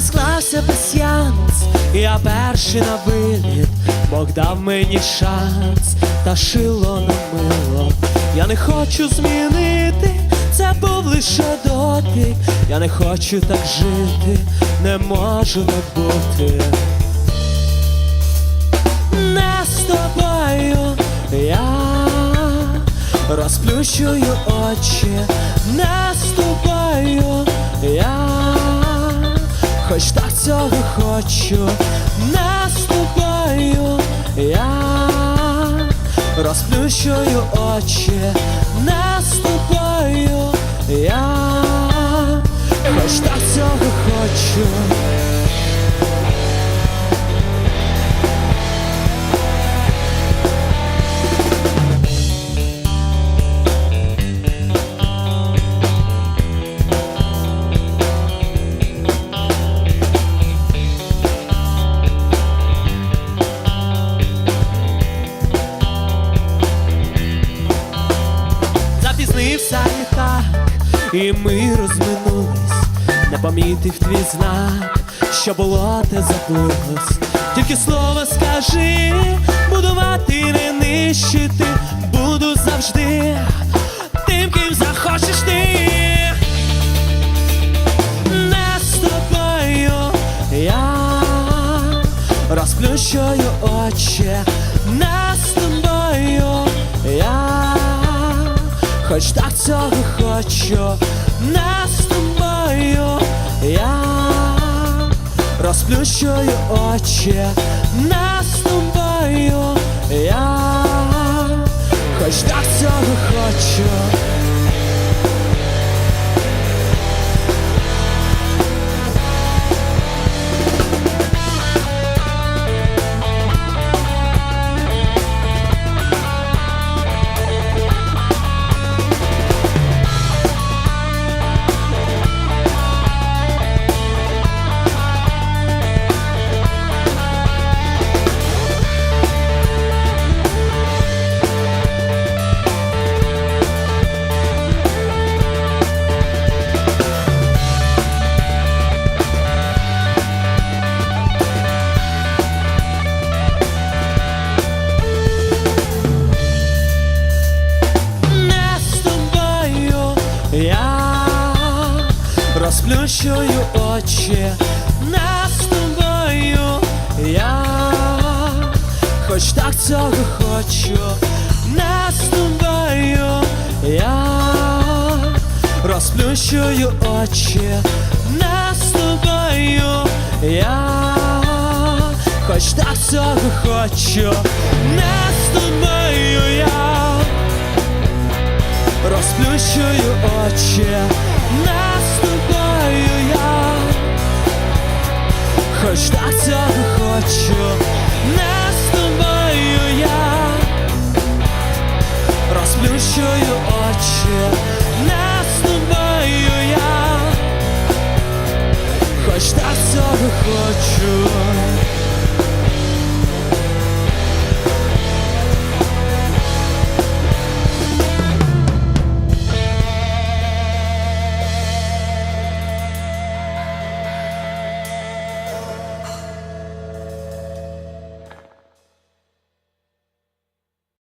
здався пасьянс, я перший на виліт, Бог дав мені шанс, та шило на мило. Я не хочу змінити, це був лише дотик. Я не хочу так жити, не можу не бути. Не з тобою я розплющую очі, не тобою я, хоч так цього хочу, з я розплющую очі, і ми розминулись, не помітив твій знак, що було те забулось. Тільки слово скажи, будувати не нищити, буду завжди тим, ким захочеш ти. Не з тобою я розплющую очі, не хоч так цього хочу, не з тобою я розплющую очі, не розплющую очі, не з тобою. Я, хоч так цього хочу, не з тобою. Я розплющую очі, не з тобою. Я, хоч так цього хочу, не з тобою. Я розплющую очі, з тобою хоч так цього хочу, не з тобою я, розплющую очі, не з тобою я, хоч так цього хочу.